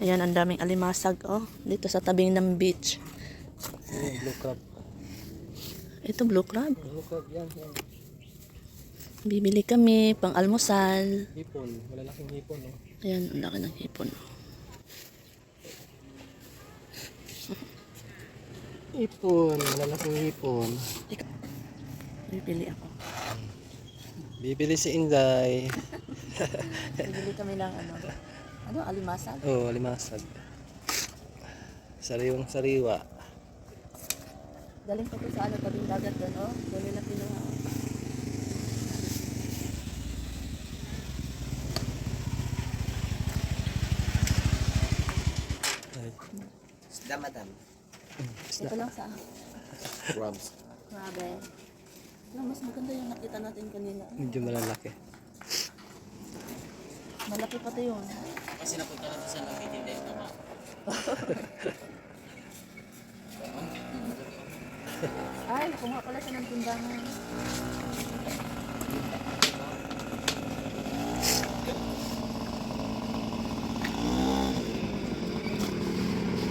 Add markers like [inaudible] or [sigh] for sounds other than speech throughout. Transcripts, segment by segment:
Ayan, ang daming alimasag, oh. Dito sa tabing ng beach. Blue crab. Ito, blue crab. Blue crab yan. yan. Bibili kami, pang almusal. Hipon. Malalaking hipon. No? Ayan, ang laki ng hipon. Hipon. Malalaking hipon. Bibili ako. Bibili si Inday. Bibili kami ng ano, ano, alimasag? Oh, limasag. Sariwang sariwa. Galing ko to sa ano, tabing dagat doon, oh. Doon nila pinuha. Isda, madam. Ito lang sa Crabs. Grabe. Ano, mas maganda yung nakita natin kanina. medyo malalaki. Malaki pati yun. Kasi napunta natin sa langit, hindi ito ma. [laughs] Ay, kumuha pala siya ng timbangan.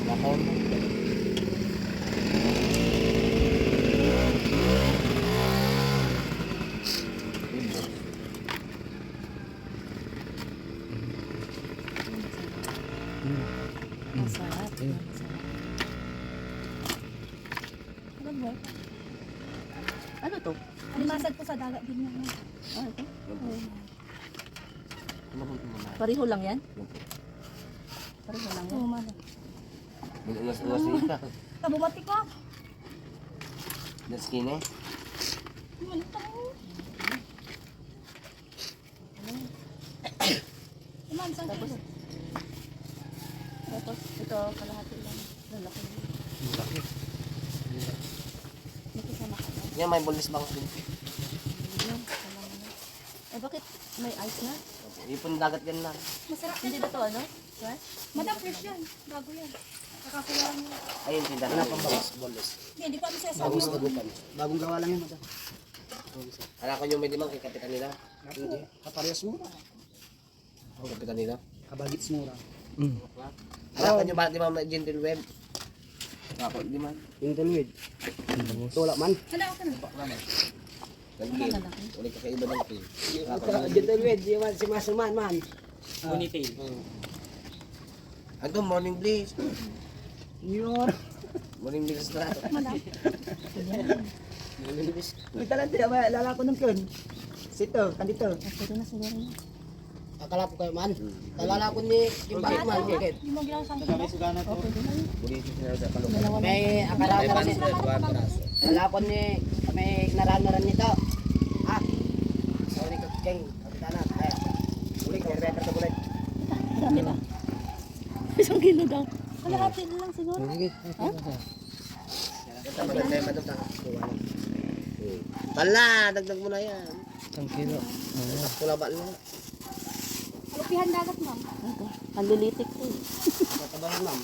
Lakaw. Masarap. Mm. Masarap. Ano ba? Ano to? Alimasag po sa dagat din yan. Ah, ito? Pareho lang yan? Pareho lang yan? Oo, mali. Ulas-ulas dito. [laughs] Kabumati ko. That's skin eh. Mali tayo. Iman, saan tapos ito, kalahati lang. Lalaki. Laki. May kasama ka na. Yan, may bulis bang na. Eh, bakit may ice na? Ipon dagat yan lang. Masarap Hindi ba to ano? Fresh? Madam, fresh yan. Bago yan. Kakakuha mo. Ayun, tinda na. Ano pang bawas? Hindi, hindi ko kami sasabi. Bagus dagupan. Bagong gawa lang yun, madam. Alam ko yung may limang kay kapitan nila. Hindi. Kaparehas mura. Ang kapitan nila. Kabagits mura. Mm. Alam ko yung bakit limang na gentle web. Ako, liman. Yung dalwid. Tula man. Hala, ako na. Nag-game. Ulit ka kaiba ng pay. Yung dalwid. Yung man, si Masaman man. Ponytail. Ano, morning blaze. Yun. Morning blaze na. Morning blaze. May talante. Lala ko ng kun. Sito, kandito. Pwede na siguro na. Akala ko kayo man. Talala ko ni yung bakit man. Kalungan. May akala ko paraso. Akala ko ni... May naranaran nito. Ah. Sorry ka, King. Kapitana. Ay. Ulit, kaya record ko ulit. Dami ba? Isang kilo daw. Kalahati na lang siguro. Madam. Pala, dagdag mo na yan. Isang kilo. Pula ba lang? Lupihan dagat, ma'am. Ito. Ang lilitik ko eh. Matabahan ma'am.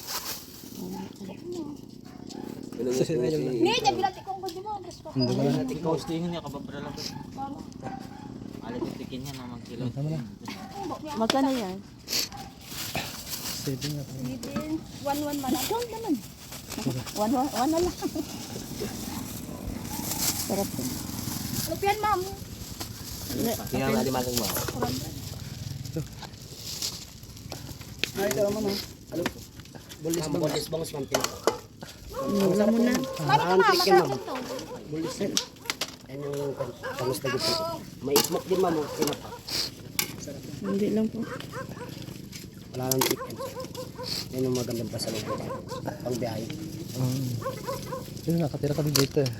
Hindi, niya bilati kong gusto mo. Gusto ko. Hindi mo na. Postingan niya kababra lang. Alit yung tikin niya na magkilo. Tama na. Magkano yan? Saving na. Bibin. One-one man. Discount naman. One, one, one na lang. Sarap yun. Lupihan, ma'am. Kaya nga limasag mo. Ay, ito ma'am. Ano? Bulis bang? Bulis bang ma'am. Wala mo na. Ka, ma'am. Antik yan, ma'am. Bulis yan. Yan yung pangus na gusto. May smoke din ma'am. Kinapa. Hindi lang po. Wala nang chicken. Yan yung magandang pasalubong. Pang biyahe. Um, yun, nakatira kami dito eh.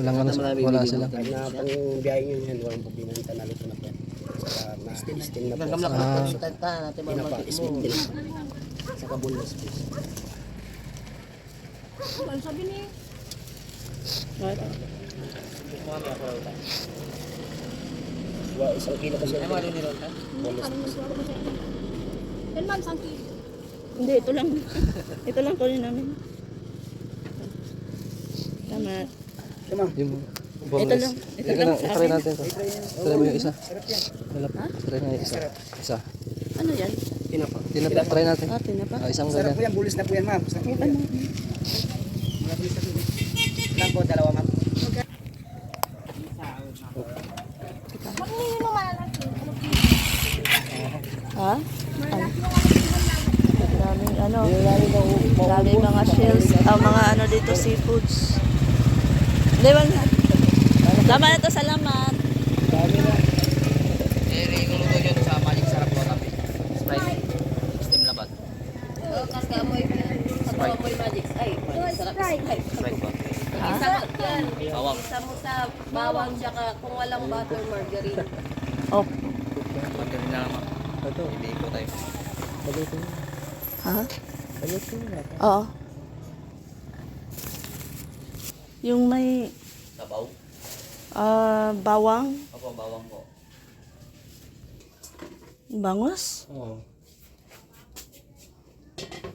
Walang ano, wala sila. Kahit na pang biyahe nyo yan, walang problema tanalo ko na po. Na steam na po. Gamlak Ah. na po. Tanta natin mga Kinapa, market sweet mo. din. Saka bulis please. Ano sabi ni? Wa, isang kilo kasi. Ay, mga rin ta? Yan, ma'am. Saan kilo? Hindi, ito lang. [laughs] ito lang kunin namin. Tama. Tama. Yung Ito lang. Ito Ito lang lang, sa try akin. natin to. Try mo yung isa. Sarap pa. Try nga yung isa. Isa. Ano yan? Tinapa. Tinapa, try natin. Ah, tinapa. Ah, isang Sarap ganyan. po yan, bulis na po yan ma'am. Sarap po yan. Na. Ilan po, dalawa ma'am. Ha? Ano? Daming ano. Daming mga shells. Ah, mga ano dito, seafoods. Di ba Tama na to, salamat. Eh, kung luto yun sa magic sarap ko tapi. Sprite. Steam labat. Kasi amoy, amoy magic. Ay, sarap Sprite ko. Isa mo yan. Bawang. Isa mo sa bawang tsaka kung walang butter, margarine. Oh. Magaling na naman. Ito, Hindi ko tayo. balutin. Ha? Balutin mo. Oo. Yung may Sabaw. Ah, bawang, Ako, bawang ko. bangos. Oo.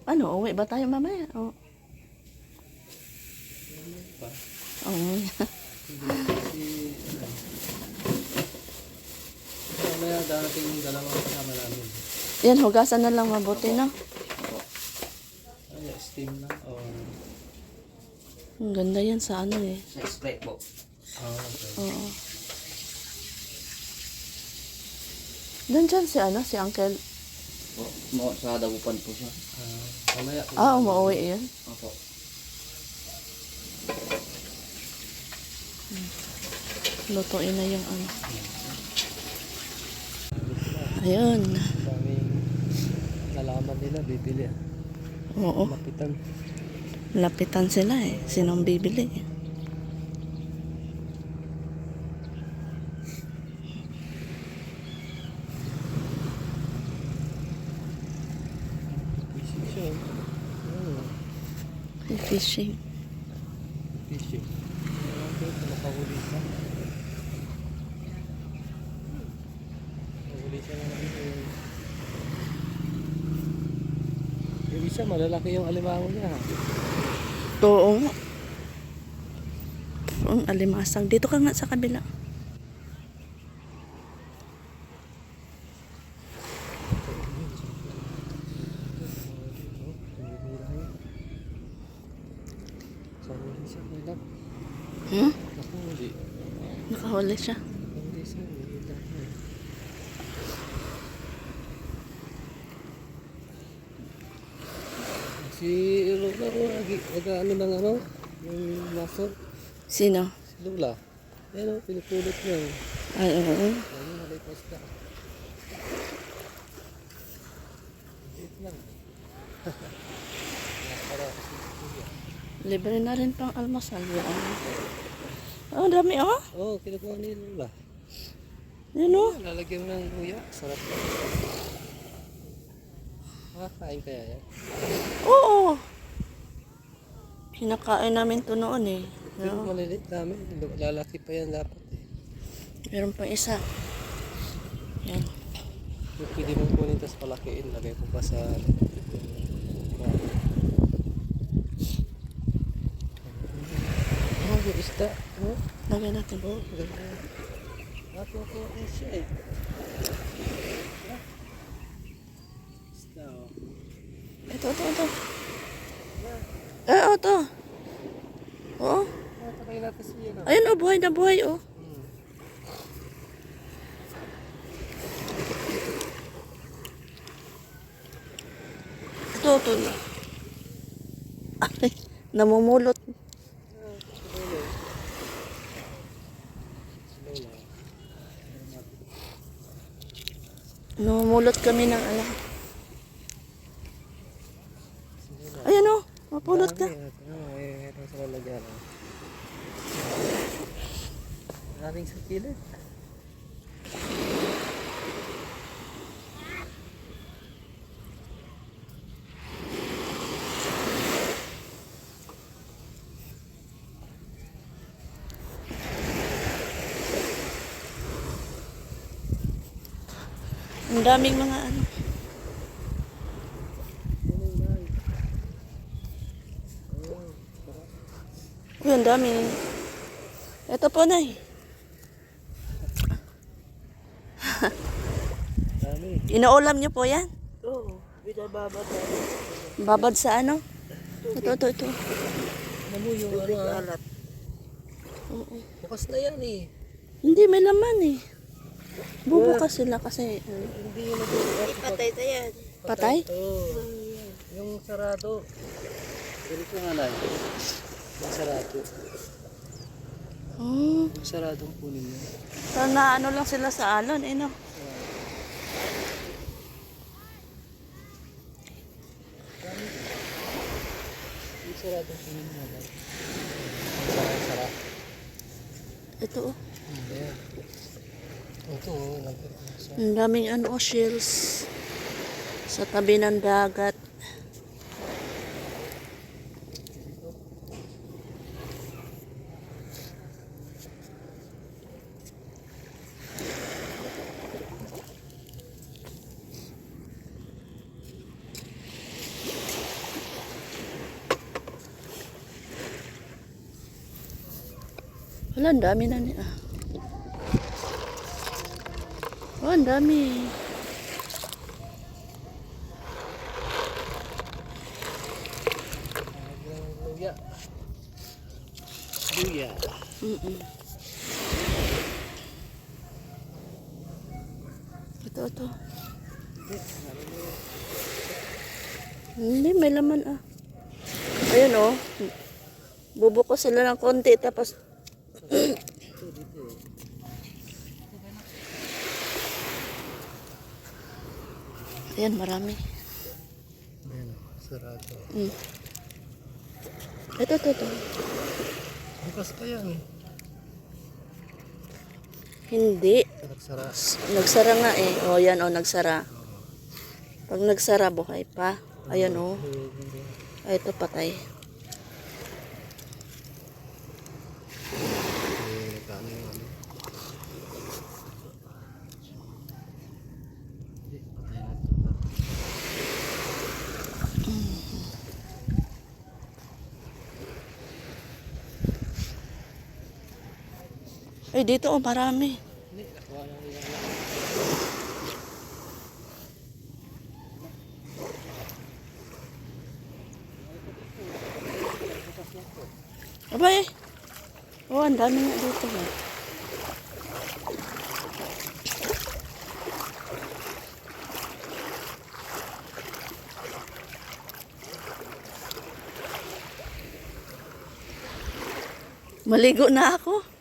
Ano, uwi ba tayo mamaya? Oh. Oo. Mamaya darating yung dalawang kasama namin. Yan, hugasan na lang mabuti na. Ay, steam na. Oh. Ang ganda yan sa ano eh. Sa Sprite po. Ah, okay. Oo. Si ano, si Uncle. Po. Mo, sa dagupan po siya. Ah, mamaya. Ah, umuwi yan. Opo. Lutuin na yung ano. Ayun. Daming nalaman nila, bibili. Oo. Mapitan. Lapitan sila eh. Sinong bibili? Fishing siya. Oh, Ay, Fishing. fishing. Nakahuli siya. Nakahuli siya ng. Yung isa, malalaki yung alimango niya. Oo. Ang alimasag. Dito ka nga sa kabila. Nakahuli siya, may lap. Hmm? Nakahuli. Nakahuli siya. Si Lola ko, nag-ano ng ano, yung maso, Sino? si Lola. Ayan o, pinupulot niya. Ay, oo. Lang. [laughs] Para kasi kuya. Libre na rin pang almasal. Oh, dami oh. Oh, kinukuha ni Lola. Yan oh. Lalagyan mo ng luya. Sarap. Makakain kaya yan? Oo. Kinakain namin to noon eh. Pero No? maliliit namin. Lalaki pa yan dapat eh. Meron pang isa. Yan. Pwede mong kunin tapos palakiin. Lagay mo pa sa... Oh, isda. Oh, Lagyan natin. oh, ganda. Ako ko siya eh. Oh. Ito, ito, ito. Eh, oh, ito. Oo. Siya na. Ayun oh, buhay na buhay oh. Ito, ito. Ay, namumulot. Namumulot kami ng ano. Ayan oh, mapulot ka. Oo, eh, ito sa lalagyan. oh. Maraming sa kilid. Ang daming mga ano. Uy, ang dami. Ito po, Nay. Inaulam niyo po yan? Oo. Babad sa ano? Ito, ito, ito. Ano yung ano ah? Bukas na yan eh. Hindi, may laman eh. Bubukas sila kasi uh, Hindi yun nagbubukas. Patay na yan. patay. Oo. Yung sarado. Pero ko nga lang. Yung sarado. Oh, Yung saradong kunin mo. sana ano lang sila sa alon, eh no? Yung saradong kunin mo lang. Sara, sara. Ito oh. Ayan. Ito oh. nag- Ang daming ano, oh, shells. Sa tabi ng dagat. Wala, dami na niya. Oh, ang dami. Luya. Luya. Mm-mm. Ito, ito. Hindi, may laman ah. Ayun oh. Bubukos sila ng konti tapos [clears throat] Ayan, marami. Ayan oh. Sarado. Mm. Ito, ito, ito. Bukas pa yan. Hindi. Sarak-sara. Nagsara nga eh. O, yan o, nagsara. Pag nagsara, buhay pa. Ayan o. Ay, ito patay. Eh, nagkano yung ano. Hindi, patay na ito. Ay, dito o, marami. Aba eh. Oh, ang dami nga dito eh. Maligo na ako.